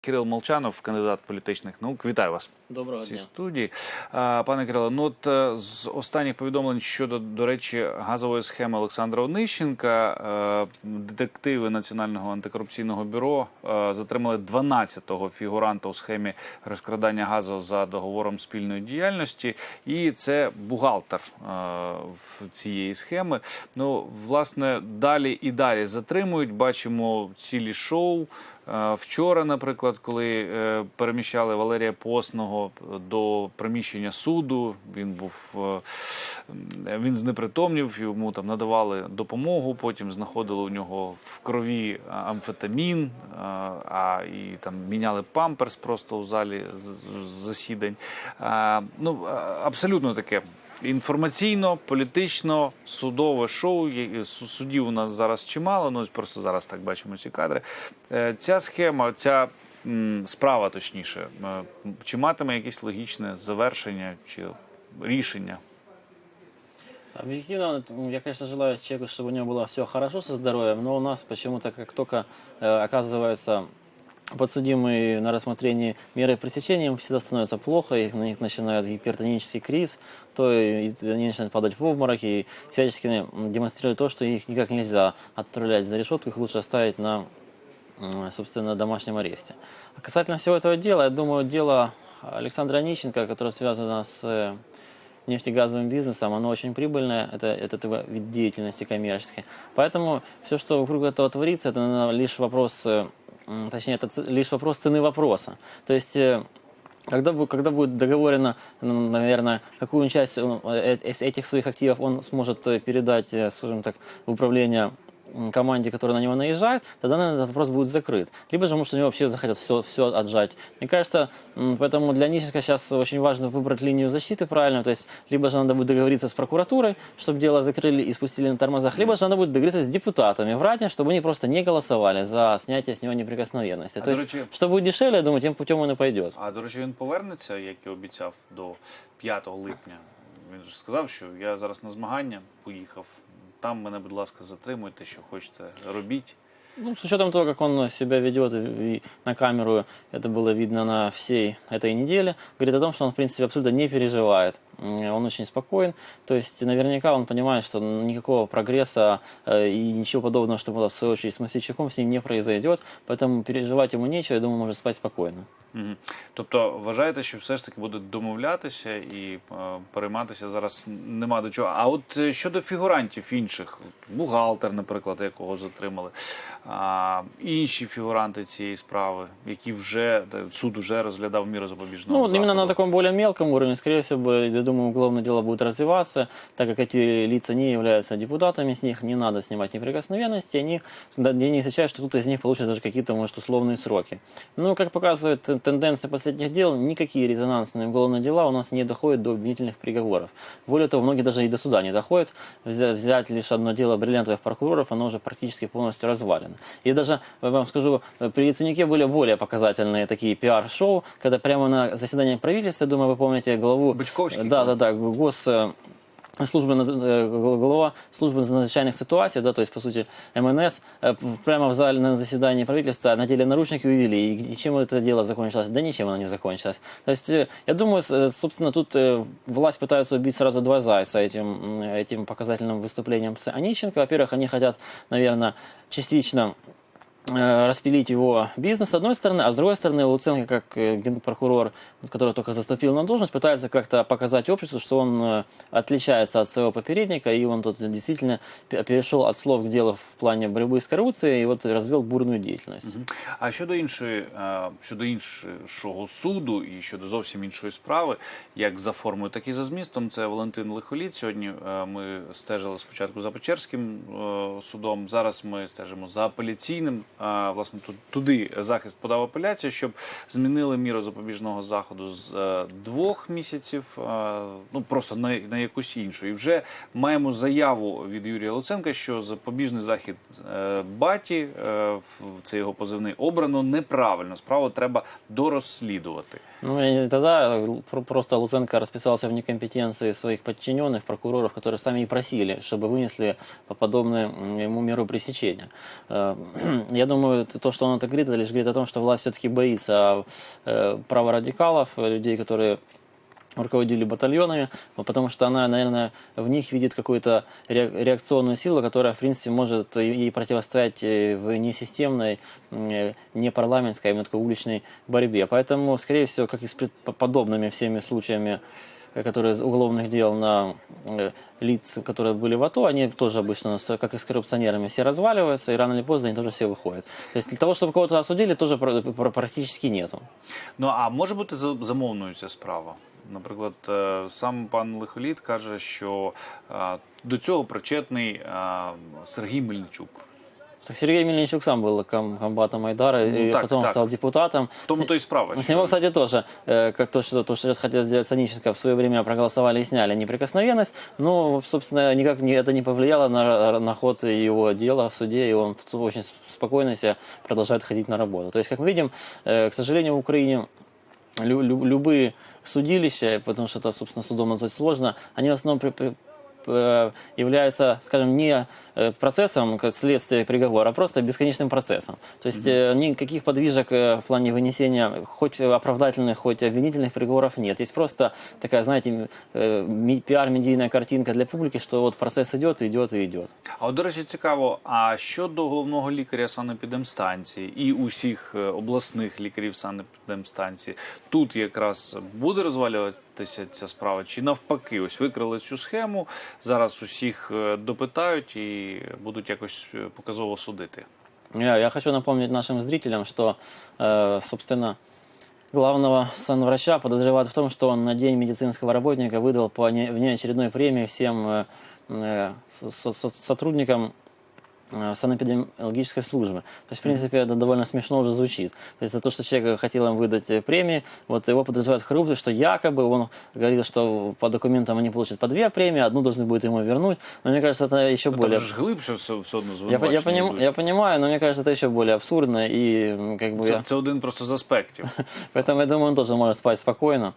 Кирил Молчанов, кандидат політичних наук. Вітаю вас Доброго цій дня. студії. Пане Кирило, ну от е, з останніх повідомлень щодо, до речі, газової схеми Олександра Онищенка, е, детективи Національного антикорупційного бюро е, затримали 12-го фігуранта у схемі розкрадання газу за договором спільної діяльності, і це бухгалтер в цієї схеми. Ну, власне, далі і далі затримують. Бачимо цілі шоу. Е, Вчора, наприклад, коли е, переміщали Валерія Постного до приміщення суду, він був е, він знепритомнів, йому там надавали допомогу. Потім знаходили у нього в крові амфетамін, а і там міняли памперс просто у залі засідань. Ну абсолютно таке Інформаційно, політично, судове шоу. Є- су- Судів у нас зараз чимало. Ну ось просто зараз так бачимо ці кадри. Е, Ця схема, ця м, справа, точніше, е, чи матиме якесь логічне завершення чи рішення? Объективно, м, я, конечно, желаю человеку, чтобы у него было все хорошо со здоровьем, но у нас почему-то, как только э, оказывается подсудимый на рассмотрении меры пресечения, им всегда становится плохо, их, на них начинает гипертонический криз, то и они начинают падать в обморок и всячески демонстрируют то, что их никак нельзя отправлять за решетку, их лучше оставить на, собственно, домашнем аресте. А касательно всего этого дела, я думаю, дело Александра Онищенко, которое связано с э, нефтегазовым бизнесом, оно очень прибыльное, это, это вид деятельности коммерческой. Поэтому все, что вокруг этого творится, это наверное, лишь вопрос, э, точнее, это ц- лишь вопрос цены вопроса. То есть э, когда, бу- когда будет договорено, м, наверное, какую часть э, э, из этих своих активов он сможет э, передать, э, скажем так, в управление м, команде, которая на него наезжает, тогда, наверное, этот вопрос будет закрыт. Либо же, может, у него вообще захотят все, все отжать. Мне кажется, м, поэтому для Нищенко сейчас очень важно выбрать линию защиты правильно. То есть, либо же надо будет договориться с прокуратурой, чтобы дело закрыли и спустили на тормозах, либо же надо будет договориться с депутатами в Раде, чтобы они просто не голосовали за снятие с него неприкосновенности. А, То до есть, речи- что будет дешевле, я думаю, тем путем он и пойдет. А до речі, він повернеться, як і обіцяв, до 5 липня. Він ж сказав, що я зараз на змагання поїхав. Там мене, будь ласка, затримуйте, що хочете, робіть. Ну, с учетом того, как он себя ведет, и и на камеру это было видно на всей этой неделе, говорит о том, что он, в принципе, абсолютно не переживает. М, Он очень спокоен. То есть, наверняка он понимает, что никакого прогресса э, и ничего подобного, что было в свою очередь с Москвичуком, с ним не произойдет. Поэтому переживать ему нечего, я думаю, может спать спокойно. Мгм. Тобто вважаєте, що все ж таки будуть домовлятися і е, перейматися зараз нема до чого. А от е, щодо фігурантів інших, от бухгалтер, наприклад, якого затримали, а, інші фігуранти цієї справи, які вже де суд вже розглядав міру запобіжного Ну, вот именно заходу. на таком более мелком уровне, скорее всего, я думаю, уголовное дело будет развиваться, так как эти лица не являются депутатами, с них не надо снимать неприкосновенности, они, не исключаю, что тут из них получат даже какие-то, может, условные сроки. Ну, как показывает тенденция последних дел, никакие резонансные уголовные дела у нас не доходят до обвинительных приговоров. Более того, многие даже и до суда не доходят. Взя- Взять лишь одно дело бриллиантовых прокуроров, оно уже практически полностью развалено. И даже, я вам скажу, при Яценюке были более показательные такие пиар-шоу, когда прямо на заседании правительства, думаю, вы помните главу... Бычковский, Да, да, да, гос... э, службы, над- э, глава службы надзвичайных ситуаций, да, то есть, по сути, МНС, э, прямо в зале на заседании правительства надели наручники и увели. И, чем это дело закончилось? Да ничем оно не закончилось. То есть, я думаю, собственно, тут власть пытается убить сразу два зайца этим, этим показательным выступлением с Онищенко. Во-первых, они хотят, наверное, частично распилить его бизнес с одной стороны, а с другой стороны Луценко, как э, генпрокурор, который только заступил на должность, пытается как-то показать обществу, что он э, отличается от своего попередника, и он тут действительно пе- перешел от слов к делу в плане борьбы с коррупцией и вот развел бурную деятельность. А щодо іншої, е, щодо іншого суду і щодо зовсім іншої справи, як за формою, так і за змістом, це Валентин Лихоліт. Сьогодні е, ми стежили спочатку за Печерським е, судом. Зараз ми стежимо за апеляційним. Власне, ту- туди захист подав апеляцію, щоб змінили міру запобіжного заходу з е, двох місяців, е, ну просто на, на якусь іншу. І вже маємо заяву від Юрія Луценка, що запобіжний захід е, баті, в- це його позивний, обрано неправильно. Справу треба дорозслідувати. Ну, я не- тогда э, про- просто Луценко расписался в некомпетенции своих подчиненных, прокуроров, которые сами и просили, чтобы вынесли по- подобную м, ему меру пресечения. Э, Я думаю, это то, что он это говорит, это лишь говорит о том, что власть все-таки боится э, праворадикалов, э, людей, которые руководили батальонами, потому что она, наверное, в них видит какую-то ре- реакционную силу, которая, в принципе, может ей противостоять э, в несистемной, э, не парламентской, а именно такой уличной борьбе. Поэтому, скорее всего, как и с подобными всеми случаями, э, которые уголовных дел на лиц, которые были в АТО, они тоже обычно, как и с коррупционерами, все разваливаются, и рано или поздно они тоже все выходят. То есть для того, чтобы кого-то осудили, тоже пр- пр- практически нету. Ну а може бути за- замовною ця справа? Наприклад, е, сам пан Лихоліт каже, що е, до цього причетний е, Сергій Мельничук. Так Сергей Мельничук сам был ком- комбатом Айдара, Ну, и так, потом так. стал депутатом. В тому то и справа. С що- него, кстати, тоже, э, как то, что, то, что сейчас хотел сделать Саниченко, в свое время проголосовали и сняли неприкосновенность, но, собственно, никак не, это не повлияло на, на ход его дела в суде, и он очень спокойно себя продолжает ходить на работу. То есть, как мы видим, э, к сожалению, в Украине лю- лю- любые судилища, потому что это, собственно, судом назвать сложно, они в основном при- при- э, являются, скажем, не э, процессом как следствие приговора, а просто бесконечным процессом. То есть э, никаких подвижек э, в плане вынесения хоть оправдательных, хоть обвинительных приговоров нет. Есть просто такая, знаете, э, ми- пиар-медийная картинка для публики, что вот процесс идет, идет и идет. А от, до речі, цікаво, а щодо головного лікаря санепідемстанції і усіх е, обласних лікарів санепідемстанції, тут якраз буде розвалюватися ця справа? Чи навпаки, ось викрили цю схему, зараз усіх е, допитають і будуть якось показово судити? Я, я хочу напомнить нашим зрителям, что, э, собственно, главного санврача подозревают в том, что он на День медицинского работника выдал по не- внеочередной премии всем э, э, со- со- сотрудникам санэпидемиологической службы. То есть, в принципе, это довольно смешно уже звучит. То есть, за то, что человек хотел им выдать э, премии, вот его подозревают в коррупции, что якобы он говорил, что по документам они получат по две премии, одну должны будет ему вернуть. Но мне кажется, это еще Ну, более... Там же глибше все, все одно Я, я, поним- я понимаю, но мне кажется, это еще более абсурдно. И как бы Це, я- це один просто з аспектів. Поэтому я думаю, он тоже может спать спокойно.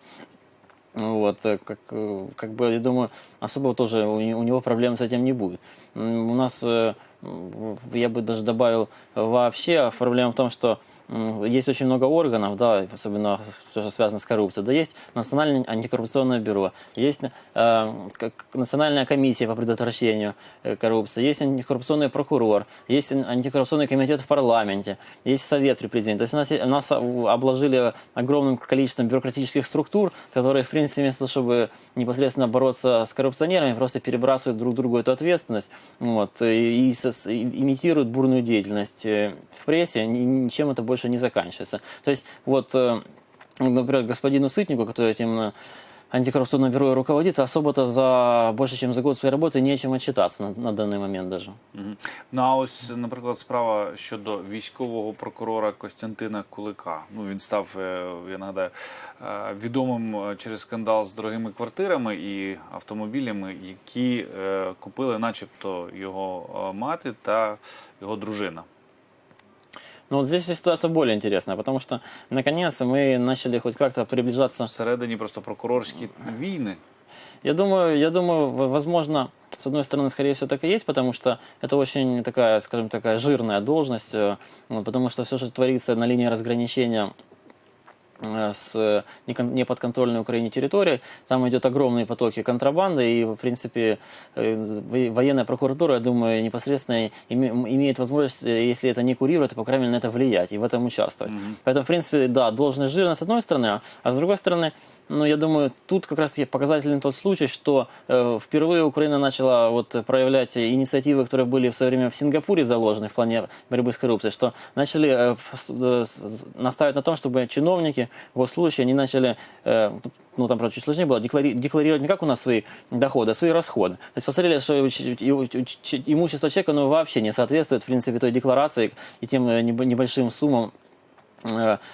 Вот, э, как, э, как бы, я думаю, особо тоже у, у него проблем с этим не будет. У нас, э, я бы даже добавил, вообще проблема в том, что есть очень много органов, да, особенно все, что связано с коррупцией. Да, есть Национальное антикоррупционное бюро, есть э, Национальная комиссия по предотвращению э, коррупции, есть антикоррупционный прокурор, есть ан- антикоррупционный комитет в парламенте, есть совет при президенте. То есть у нас, е- нас у- обложили огромным количеством бюрократических структур, которые, в принципе, вместо того, чтобы непосредственно бороться с коррупционерами, просто перебрасывают друг другу эту ответственность вот, и, и сос- и имитируют бурную деятельность э, в прессе, ни- ничем это больше не заканчивается. То есть вот, э, например, господину Сытнику, который этим э, антикоррупционное бюро руководит, особо-то за больше, чем за год своей работы нечем отчитаться на, на данный момент даже. Мгм. Ну а ось, наприклад, справа щодо військового прокурора Костянтина Кулика. Ну він став, е, я нагадаю, е, відомим е, через скандал з дорогими квартирами і автомобілями, які е, купили, начебто, його е, мати та його дружина. Но вот здесь ситуация более интересная, потому что, наконец, мы начали хоть как-то приближаться Всередині просто прокурорські війни. Я думаю, я думаю, в- возможно, с одной стороны, скорее всего, так и есть, потому что это очень такая, скажем, такая жирная должность, э, ну, потому что все, что творится на линии разграничения э, с э, некон- неподконтрольной Украине территорией, там идет огромные потоки контрабанды, и, в принципе, э, во- военная прокуратура, я думаю, непосредственно име- имеет возможность, э, если это не курирует, то, по крайней мере, на это влиять и в этом участвовать. Поэтому, в принципе, да, должность жирная с одной стороны, а- а с другой стороны, ну, я думаю, тут как раз-таки показательный тот случай, что э, впервые Украина начала вот проявлять инициативы, которые были в свое время в Сингапуре заложены в плане борьбы с коррупцией, что начали э, э, настаивать на том, чтобы чиновники, госслужащие, они начали, э, ну, там, правда, чуть сложнее было, деклари- декларировать не как у нас свои доходы, а свои расходы. То есть посмотрели, что имущество человека, ну, вообще не соответствует, в принципе, той декларации и тем э, небо- небольшим суммам,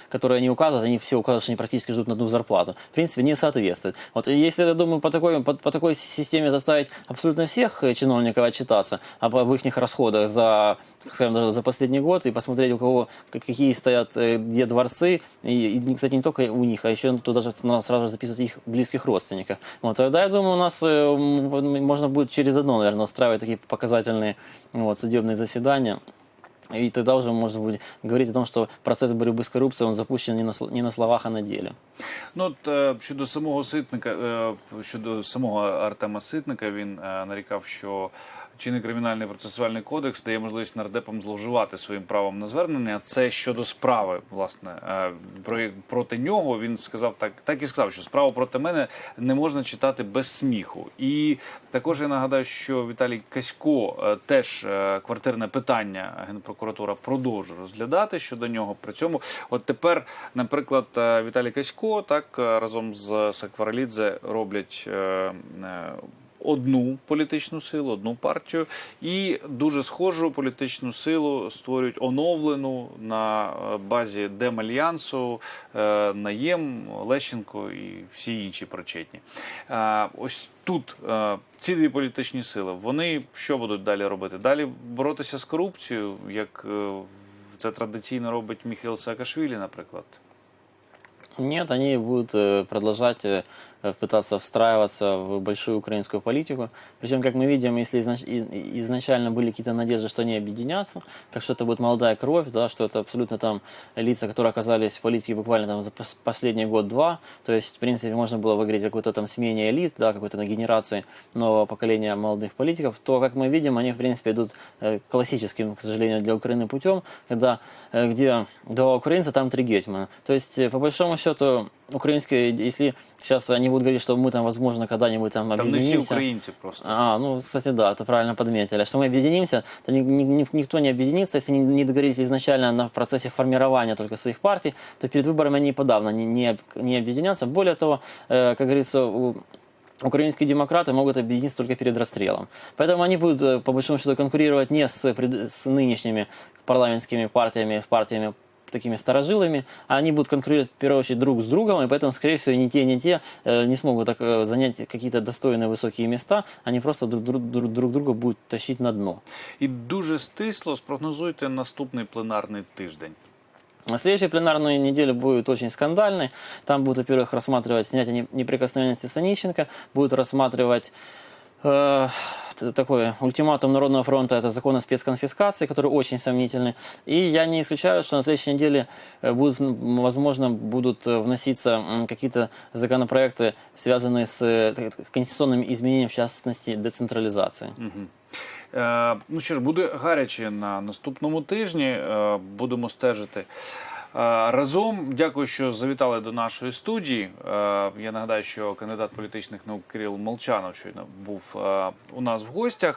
которые они указывают, они все указывают, что они практически живут на одну зарплату. В принципе, не соответствует. Вот если, я думаю, по такой, по, по такой системе заставить абсолютно всех э, чиновников отчитаться об, об их расходах за, скажем, даже за последний год и посмотреть, у кого какие стоят э, где дворцы, и, и, кстати, не только у них, а еще туда же надо сразу записывать их близких родственников. Вот, тогда, я думаю, у нас э, можно будет через одно, наверное, устраивать такие показательные вот, судебные заседания И тогда уже можно будет говорить о том, что процесс борьбы с коррупцией, он запущен не на, не на словах, а на деле. Ну, от, е, щодо самого Ситника, е, щодо самого Артема Ситника, він е, нарікав, що чинний кримінальний процесуальний кодекс дає можливість нардепам зловживати своїм правом на звернення. Це щодо справи, власне, про проти нього він сказав так, так і сказав, що справу проти мене не можна читати без сміху. І також я нагадаю, що Віталій Касько теж квартирне питання генпрокуратура продовжує розглядати щодо нього. При цьому, от тепер, наприклад, е, Віталій Касько так е, разом з Сакваралідзе роблять е, е, Одну політичну силу, одну партію, і дуже схожу політичну силу створюють оновлену на е, базі Демальянсу, е, Наєм, Лещенко і всі інші причетні. Е, Ось тут е, ці дві політичні сили, вони що будуть далі робити? Далі боротися з корупцією, як е, це традиційно робить Міхайл Саакашвілі, наприклад. Нет, они будут э, продолжать э, э, пытаться встраиваться в большую украинскую политику. Причем, как мы видим, если изнач- изначально были какие-то надежды, что они объединятся, как что это будет молодая кровь, да, что это абсолютно там лица, которые оказались в политике буквально там за пос- последний год-два, то есть, в принципе, можно было выиграть какой-то там смене элит, да, какой-то на генерации нового поколения молодых политиков, то, как мы видим, они, в принципе, идут э, классическим, к сожалению, для Украины путем, когда э, где два украинца, там три гетьмана. То есть, э, по большому счету, украинские, если сейчас они будут говорить, что мы там, возможно, когда-нибудь там Там не всі объединимся. українці просто. А, ну, кстати, да, это правильно подметили. Что мы объединимся, то ни- ни- ни- никто не объединится, если не, не договорились изначально на в процессе формирования только своих партий, то перед выборами они и подавно не, не, об- не объединятся. Более того, э, как говорится, у, Украинские демократы могут объединиться только перед расстрелом. Поэтому они будут, э, по большому счету, конкурировать не с, пред- с нынешними парламентскими партиями, партиями такими старожилами, а они будут конкурировать в первую очередь друг с другом, и поэтому, скорее всего, ни те, ни те э, не смогут так э, занять какие-то достойные высокие места, они просто друг, друг, друг, друг друга будут тащить на дно. І дуже стисло спрогнозуйте наступний пленарний тиждень. На следующей пленарной неделе будет очень скандальной. Там будут, во-первых, рассматривать снятие не- неприкосновенности Санищенко, будут рассматривать такой ультиматум Народного фронта, это закон о спецконфискации, который очень сомнительный. И я не исключаю, что на следующей неделе э, будут, м, возможно, будут э, вноситься м, какие-то законопроекты, связанные с э, т- т- конституционными изменениями, в частности, децентрализации. Е, ну що ж, буде гаряче на наступному тижні. Е, будемо стежити. Е, Разом дякую, що завітали до нашої студії. Е, Я нагадаю, що кандидат політичних наук Кирил Молчанов щойно був е, у нас в гостях.